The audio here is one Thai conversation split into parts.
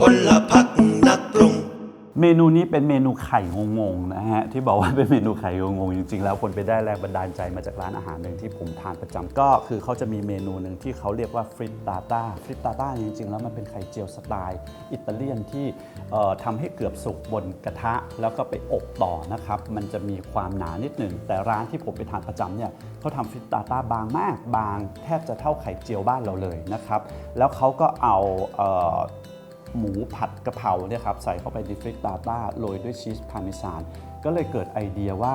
พลพักนักปรุง เมนูนี้เป็นเมนูไข่งงๆนะฮะที่บอกว่าเป็นเมนูไข่งงๆจริงๆ แล้วคนไปได้แรงบันดาลใจมาจากร้านอาหารหนึ่งที่ผมทานประจำก็คือเขาจะมีเมนูหนึ่งที่เขาเรียกว่าฟริตตาต้าฟริตตาต้าจริงๆ แล้วมันเป็นไข่เจียวสไตล์อิตาเลียนที่เอ่อทำให้เกือบสุกบนกระทะแล้วก็ไปอบต่อนะครับมันจะมีความหนานิดหนึ่งแต่ร้านที่ผมไปทานประจำเนี่ยเขาทำฟริตตาต้าบางมาก บางแทบจะเท่าไข่เจียวบ้านเราเลยนะครับแล้วเขาก็เอาเอ่อ หมูผัดกะเพราเนี่ยครับใส่เข้าไปในฟริตตาต้าโรยด้วยชีสพาร์เมซานก็เลยเกิดไอเดียว่า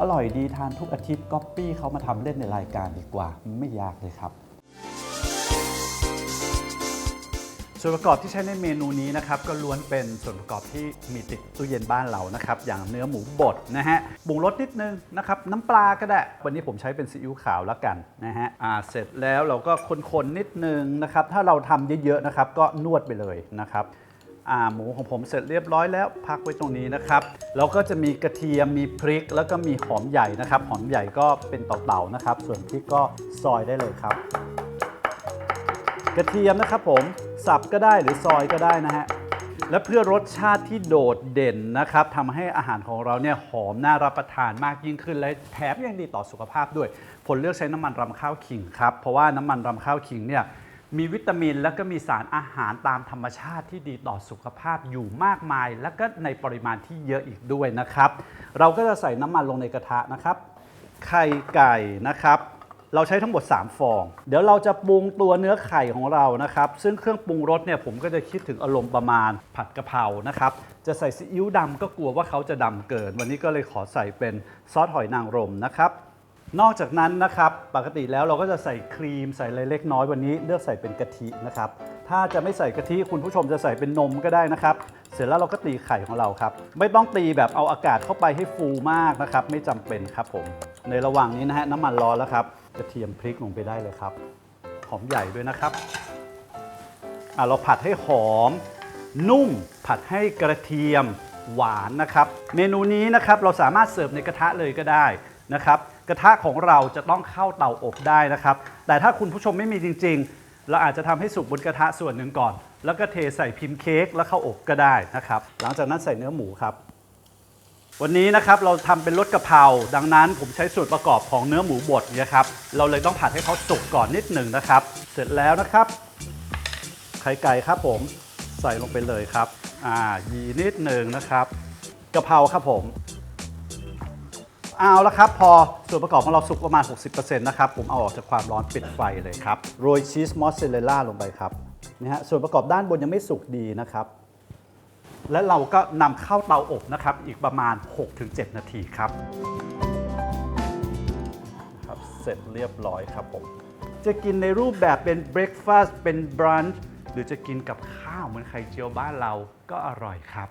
อร่อยดีทานทุกอาทิตย์ก๊อปปี้เขามาทำเล่นในรายการดีกว่า ไม่ยากเลยครับ ส่วนประกอบที่ใช้ในเมนูนี้นะครับก็ล้วนเป็นส่วนประกอบที่มีติดตู้เย็นบ้านเรานะครับอย่างเนื้อหมูบดนะฮะปรุงรสนิดนึงนะครับน้ำปลาก็ได้ วันนี้ผมใช้เป็นซีอิ๊วขาวแล้วกันนะฮะอ่าเสร็จแล้วเราก็คนๆนิดนึงนะครับถ้าเราทำเยอะๆนะครับก็นวดไปเลยนะครับอ่าหมูของผมเสร็จเรียบร้อยแล้วพักไว้ตรงนี้นะครับแล้วก็จะมีกระเทียมมีพริก แล้วก็มีหอมใหญ่นะครับหอมใหญ่ก็เป็นเต่าๆนะครับส่วนพริกก็ซอยได้เลยครับ กระเทียมนะครับผมสับก็ได้หรือซอยก็ได้นะฮะและเพื่อรสชาติที่โดดเด่นนะครับทำให้อาหารของเราเนี่ยหอมน่ารับประทานมากยิ่งขึ้น และแถมยังดีต่อสุขภาพด้วยผลเลือกใช้น้ำมันรำข้าวขิงครับ เพราะว่าน้ำมันรำข้าวขิงเนี่ยมีวิตามินและก็มีสารอาหารตามธรรมชาติที่ดีต่อสุขภาพอยู่มากมาย และก็ในปริมาณที่เยอะอีกด้วยนะครับ เราก็จะใส่น้ำมันลงในกระทะนะครับ ไข่ไก่นะครับ เราใช้ทั้งหมด 3 ฟอง เดี๋ยวเราจะปรุงตัวเนื้อไข่ของเรานะครับ ซึ่งเครื่องปรุงรสเนี่ยผมก็จะคิดถึงอารมณ์ประมาณผัดกะเพรานะครับ จะใส่ซีอิ๊วดำก็กลัวว่าเขาจะดำเกิน วันนี้ก็เลยขอใส่เป็นซอสหอยนางรมนะครับ นอกจากนั้นนะครับ ปกติแล้วเราก็จะใส่ครีมใส่อะไรเล็กน้อยวันนี้เลือกใส่เป็นกะทินะครับ ถ้าจะไม่ใส่กะทิคุณผู้ชมจะใส่เป็นนมก็ได้นะครับ เสร็จแล้วเราก็ตีไข่ของเราครับ ไม่ต้องตีแบบเอาอากาศเข้าไปให้ฟูมากนะครับ ไม่จำเป็นครับผม ในระหว่างนี้นะฮะน้ำมันร้อนแล้วครับกระเทียมพริกลงไปได้เลยครับ หอมใหญ่ด้วยนะครับอะเราผัดให้หอม นุ่มผัดให้กระเทียมหวานนะครับ เมนูนี้นะครับเราสามารถเสิร์ฟในกระทะเลยก็ได้นะครับกระทะของเราจะต้องเข้าเตาอบได้นะครับ แต่ถ้าคุณผู้ชมไม่มีจริง ๆ เราอาจจะทำให้สุกบนกระทะส่วนหนึ่งก่อน แล้วก็เทใส่พิมพ์เค้กแล้วเข้าอบก็ได้นะครับ หลังจากนั้นใส่เนื้อหมูครับ วันนี้นะครับเราทำเป็นรสกะเพราดังนั้นผมใช้ส่วนประกอบของเนื้อหมูบดเนี่ยครับเราเลยต้องผัดให้เขาสุกก่อนนิดหนึ่งนะครับ เสร็จแล้วนะครับไข่ไก่ครับผมใส่ลงไปเลยครับอ่ายีนิดหนึ่งนะครับกะเพราครับผมเอาละครับ พอส่วนประกอบของเราสุกประมาณ 60%นะครับผมเอาออกจากความร้อนปิดไฟเลยครับโรยชีสมอสซาเรลล่าลงไปครับนะฮะส่วนประกอบด้านบนยังไม่สุกดีนะครับ และเราก็นำเข้าเตาอบนะครับ อีกประมาณ 6-7 นาทีครับครับ เสร็จเรียบร้อยครับผม จะกินในรูปแบบเป็นเบรคฟาสต์เป็นบรันช์หรือจะกินกับข้าวเหมือนไข่เจียวบ้านเราก็อร่อยครับ